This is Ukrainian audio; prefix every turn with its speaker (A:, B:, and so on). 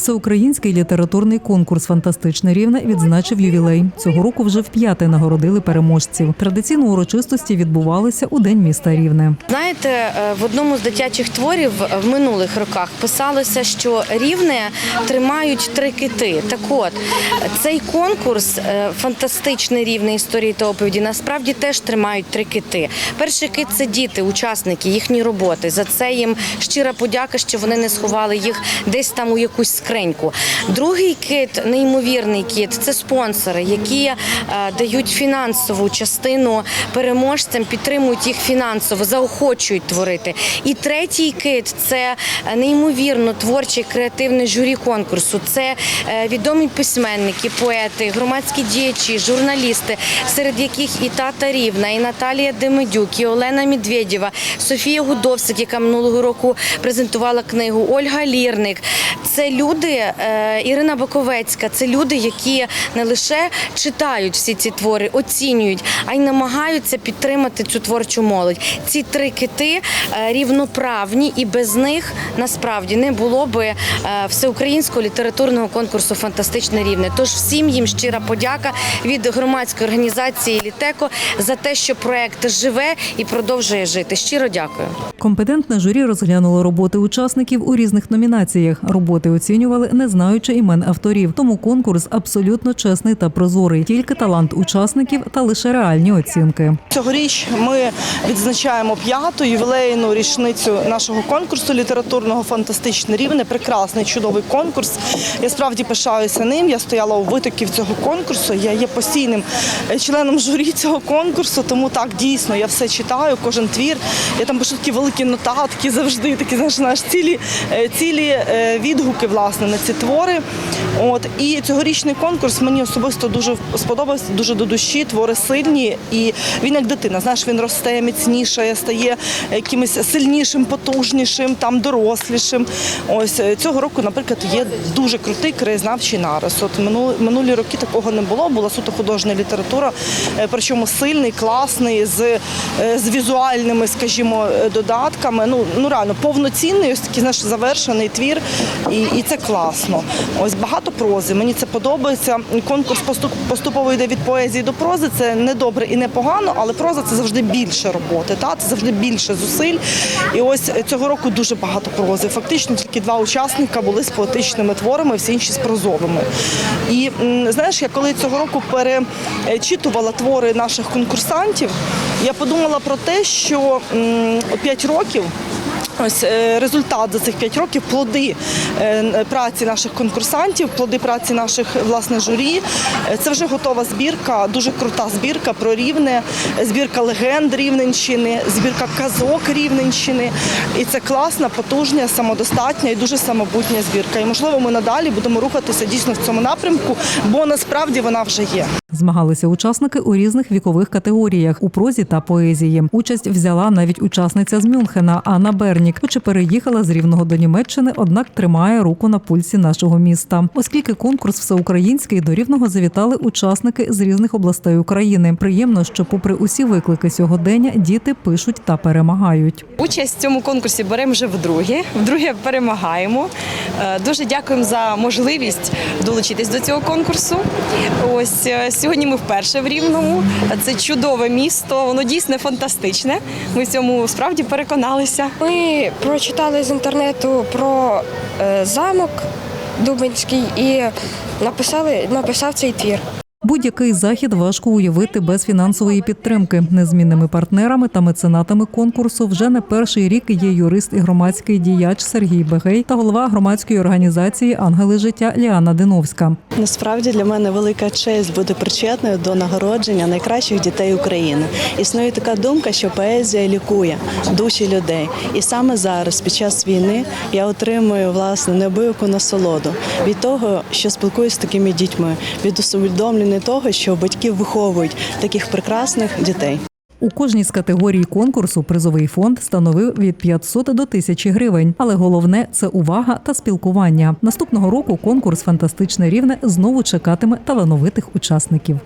A: Всеукраїнський літературний конкурс Фантастичне рівне відзначив ювілей. Цього року вже вп'яте нагородили переможців. Традиційно урочистості відбувалися у день міста Рівне.
B: Знаєте, е, в одному з дитячих творів в минулих роках писалося, що рівне тримають три кити. Так от цей конкурс е, фантастичний рівне історії та оповіді насправді теж тримають три кити. Перший кит це діти, учасники їхні роботи. За це їм щира подяка, що вони не сховали їх десь там у якусь скриньку. Другий кит, неймовірний кит, це спонсори, які е, дають фінансову частину переможцям, підтримують їх фінансово, заохочують творити. І третій кит це е, неймовірно творче креативне журі конкурсу. Це е, відомі письменники, поети, громадські діячі, журналісти, серед яких і Тата Рівна, і Наталія Демидюк, і Олена Медведєва, Софія Гудовсик, яка минулого року презентувала книгу, Ольга Лірник. Це люди, е, Ірина Боковецька, це люди, які не лише читають всі ці твори, оцінюють, а й намагаються підтримати цю творчу молодь. Ці три кити е, рівноправні, і без них насправді не було би е, всеукраїнського літературного конкурсу Фантастичне рівне. Тож всім їм щира подяка від громадської організації Літеко за те, що проект живе і продовжує жити. Щиро дякую.
A: Компетентне журі розглянуло роботи учасників у різних номінаціях. Роботи оцінювали, не знаючи імен авторів. Тому конкурс абсолютно чесний та прозорий. Тільки талант учасників та лише реальні оцінки.
C: Цьогоріч ми відзначаємо п'яту ювілейну річницю нашого конкурсу літературного фантастичне рівне. Прекрасний чудовий конкурс. Я справді пишаюся ним. Я стояла у витоків цього конкурсу. Я є постійним членом журі цього конкурсу. Тому так дійсно я все читаю, кожен твір. Я там пишу такі великі нотатки завжди. Такі знаєш, знаєш, цілі, е, цілі е, відгуки власне на ці твори. От і цьогорічний конкурс мені особисто дуже сподобався, дуже до душі. Твори сильні, і він як дитина. Знаєш, він росте міцніше, стає якимось сильнішим, потужнішим, там дорослішим. Ось е, цього року, наприклад, є дуже крутий краєзнавчий нарис. От минулі, роки такого не було. Була суто художня література, е, причому сильний, класний, з, е, з візуальними, скажімо, додатками. Ну ну реально повноцінний, ось такий знаєш, завершений твір, і, і це класно. Ось багато прози. Мені це подобається. Конкурс поступово йде від поезії до прози. Це не добре і не погано, але проза це завжди більше роботи. Та це завжди більше зусиль. І ось цього року дуже багато прози. Фактично тільки два учасника були з поетичними творами, всі інші з прозовими. І знаєш, я коли цього року перечитувала твори наших конкурсантів, я подумала про те, що 5 років. Ось е, результат за цих 5 років, плоди е, праці наших конкурсантів, плоди праці наших власне журі. Е, Це вже готова збірка, дуже крута збірка про рівне, збірка легенд Рівненщини, збірка казок Рівненщини. І це класна, потужна, самодостатня і дуже самобутня збірка. І можливо, ми надалі будемо рухатися дійсно в цьому напрямку, бо насправді вона вже є.
A: Змагалися учасники у різних вікових категоріях у прозі та поезії. Участь взяла навіть учасниця з Мюнхена Анна Бернік, хоч і переїхала з Рівного до Німеччини, однак тримає руку на пульсі нашого міста. Оскільки конкурс всеукраїнський до рівного завітали учасники з різних областей України. Приємно, що, попри усі виклики сьогодення, діти пишуть та перемагають.
D: Участь в цьому конкурсі беремо вже вдруге. Вдруге перемагаємо. Е, Дуже дякуємо за можливість долучитись до цього конкурсу. Ось е, сьогодні ми вперше в Рівному. Це чудове місто, воно дійсно фантастичне. Ми в цьому справді переконалися.
E: Ми прочитали з інтернету про е, замок Дубинський і написали, написав цей твір.
A: Будь-який захід важко уявити без фінансової підтримки. Незмінними партнерами та меценатами конкурсу вже не перший рік є юрист і громадський діяч Сергій Бегей та голова громадської організації Ангели життя Ліана Диновська.
F: Насправді для мене велика честь бути причетною до нагородження найкращих дітей України. Існує така думка, що поезія лікує душі людей. І саме зараз, під час війни, я отримую власне неабияку насолоду від того, що спілкуюся з такими дітьми, від усвідомлення того, що батьки виховують таких прекрасних дітей.
A: У кожній з категорій конкурсу призовий фонд становив від 500 до 1000 гривень. Але головне це увага та спілкування. Наступного року конкурс Фантастичне рівне знову чекатиме талановитих учасників.